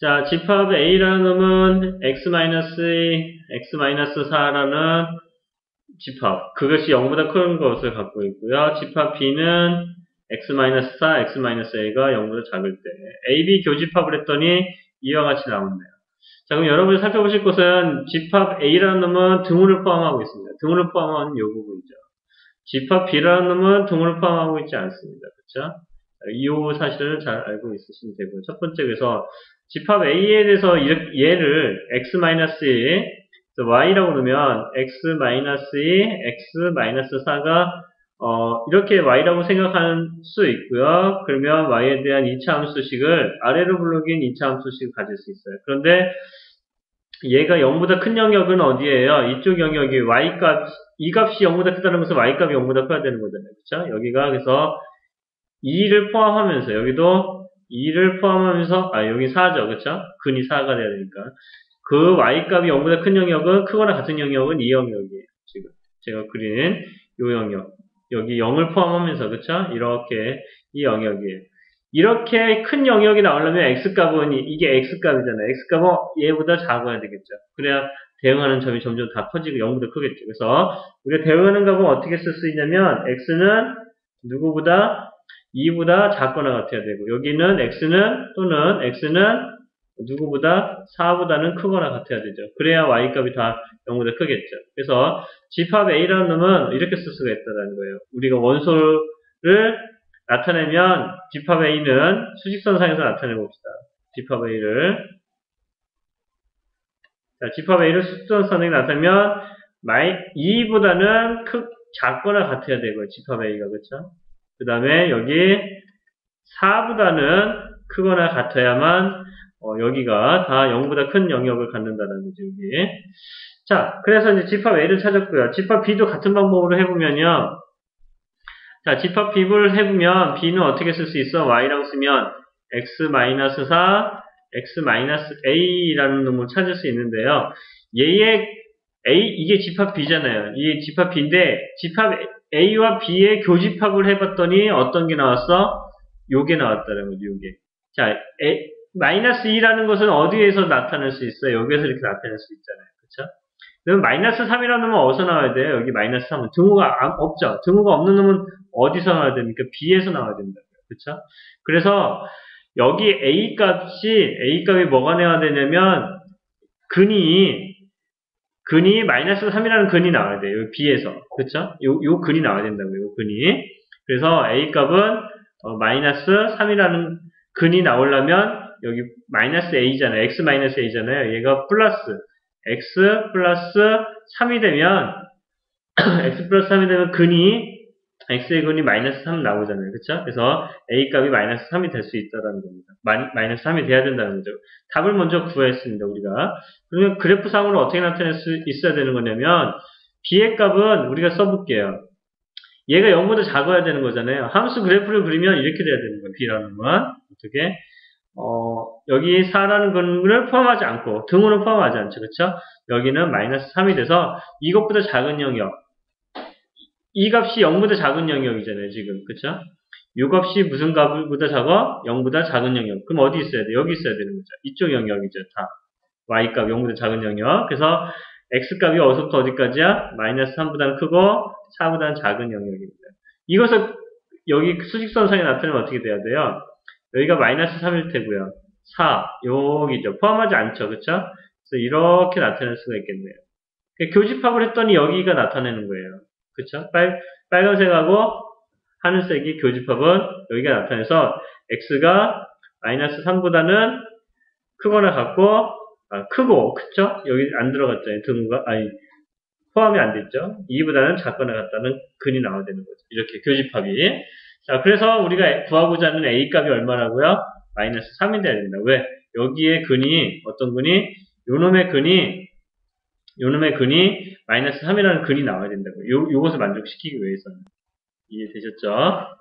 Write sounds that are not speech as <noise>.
자, 집합 A라는 놈은 x-2, x-4라는 집합. 그것이 0보다 큰 것을 갖고 있고요. 집합 B는 x-4, x-a가 0보다 작을 때. AB 교집합을 했더니 이와 같이 나오네요. 자, 그럼 여러분이 살펴보실 것은 집합 A라는 놈은 등호를 포함하고 있습니다. 등호를 포함하는 요 부분이죠. 집합 B라는 놈은 등호를 포함하고 있지 않습니다. 그렇죠? 이 사실을 잘 알고 있으시면 되고요. 첫 번째 그래서 집합 A에 대해서 얘를 x-2 y라고 놓으면 x-2, x-4가 어, 이렇게 y라고 생각할 수 있고요. 그러면 y에 대한 2차 함수식을 아래로 불러긴 2차 함수식을 가질 수 있어요. 그런데 얘가 0보다 큰 영역은 어디예요? 이쪽 영역이 y값, 이 값이 0보다 크다는 것은 y값이 0보다 커야 되는 거잖아요. 그렇죠? 여기가 그래서 2를 포함하면서 여기도 2를 포함하면서 아 여기 4죠. 그렇죠? 근이 4가 돼야 되니까 그 y값이 0보다 큰 영역은 크거나 같은 영역은 이 영역이에요. 지금 제가 그린 이 영역 여기 0을 포함하면서 그렇죠? 이렇게 이 영역이에요. 이렇게 큰 영역이 나오려면 x값은 이게 x값이잖아요. x값은 얘보다 작아야 되겠죠. 그래야 대응하는 점이 점점 다 커지고 0보다 크겠죠. 그래서 우리가 대응하는 값은 어떻게 쓸 수 있냐면 x는 누구보다 2보다 작거나 같아야 되고 여기는 x는 또는 x는 누구보다 4보다는 크거나 같아야 되죠. 그래야 y값이 다 0보다 크겠죠. 그래서 집합 a라는 놈은 이렇게 쓸 수가 있다는 거예요. 우리가 원소를 나타내면 집합 a는 수직선상에서 나타내 봅시다. 집합 a를 자, 집합 a를 수직선상에 나타내면 2보다는 크, 작거나 같아야 되고 집합 a가 그렇죠? 그 다음에 여기 4보다는 크거나 같아야만 어, 여기가 다 0보다 큰 영역을 갖는다는 거죠. 여기. 자, 그래서 이제 집합 A를 찾았고요. 집합 B도 같은 방법으로 해보면요. 자, 집합 B를 해보면 B는 어떻게 쓸 수 있어? Y라고 쓰면 X-4, X-A라는 놈을 찾을 수 있는데요. 얘의 A, 이게 집합 B잖아요. 이게 집합 B인데, 집합 A와 B의 교집합을 해봤더니 어떤 게 나왔어? 요게 나왔다는 거죠, 요게. 자, A, 마이너스 2라는 것은 어디에서 나타낼 수 있어요? 여기에서 이렇게 나타낼 수 있잖아요. 그쵸? 그럼 마이너스 3이라는 놈은 어디서 나와야 돼요? 여기 마이너스 3은. 등호가 없죠? 등호가 없는 놈은 어디서 나와야 됩니까? B에서 나와야 된다고요. 그쵸? 그래서 여기 A 값이, A 값이 뭐가 나와야 되냐면, 근이, 근이 마이너스 3이라는 근이 나와야 돼요. 여기 B에서. 그쵸? 요, 요 근이 나와야 된다고요. 요 근이. 그래서 A 값은 어, 마이너스 3이라는 근이 나오려면 여기 마이너스 a잖아요. x 마이너스 a잖아요. 얘가 플러스 x 플러스 3이 되면 <clears throat> x 플러스 3이 되면 근이 x의 근이 마이너스 3 나오잖아요. 그쵸? 그래서 a 값이 마이너스 3이 될 수 있다는 겁니다. 마이 너스 3이 돼야 된다는 거죠. 답을 먼저 구했습니다. 우리가. 그러면 그래프상으로 어떻게 나타낼 수 있어야 되는 거냐면 b의 값은 우리가 써볼게요. 얘가 0보다 작아야 되는 거잖아요. 함수 그래프를 그리면 이렇게 돼야 되는 거예요. b라는 건. 어떻게? 어, 여기 4라는 근을 포함하지 않고 등호는 포함하지 않죠. 그렇죠? 여기는 마이너스 3이 돼서 이것보다 작은 영역 이 값이 0보다 작은 영역이잖아요. 지금. 그렇죠? 이 값이 무슨 값보다 작아? 0보다 작은 영역. 그럼 어디 있어야 돼? 여기 있어야 되는 거죠. 이쪽 영역이죠. 다. y값 0보다 작은 영역. 그래서 x값이 어디서부터 어디까지야? 마이너스 3보다는 크고 4보다는 작은 영역입니다. 이것을 여기 수직선상에 나타내면 어떻게 돼야 돼요? 여기가 마이너스 3일 테고요. 4, 여기죠. 포함하지 않죠. 그쵸? 그래서 이렇게 나타낼 수가 있겠네요. 교집합을 했더니 여기가 나타내는 거예요. 그쵸? 빨, 빨간색하고 하늘색이 교집합은 여기가 나타내서 x가 마이너스 3보다는 크거나 같고 아, 크고 그쵸? 여기 안 들어갔잖아요. 등가 아니 포함이 안 됐죠. 2보다는 작거나 같다는 근이 나와야 되는 거죠. 이렇게 교집합이 자, 그래서 우리가 구하고자 하는 A 값이 얼마라고요? 마이너스 3이 돼야 된다. 왜? 여기에 근이, 어떤 근이, 요놈의 근이, 요놈의 근이 마이너스 3이라는 근이 나와야 된다고요. 요, 요것을 만족시키기 위해서는. 이해되셨죠?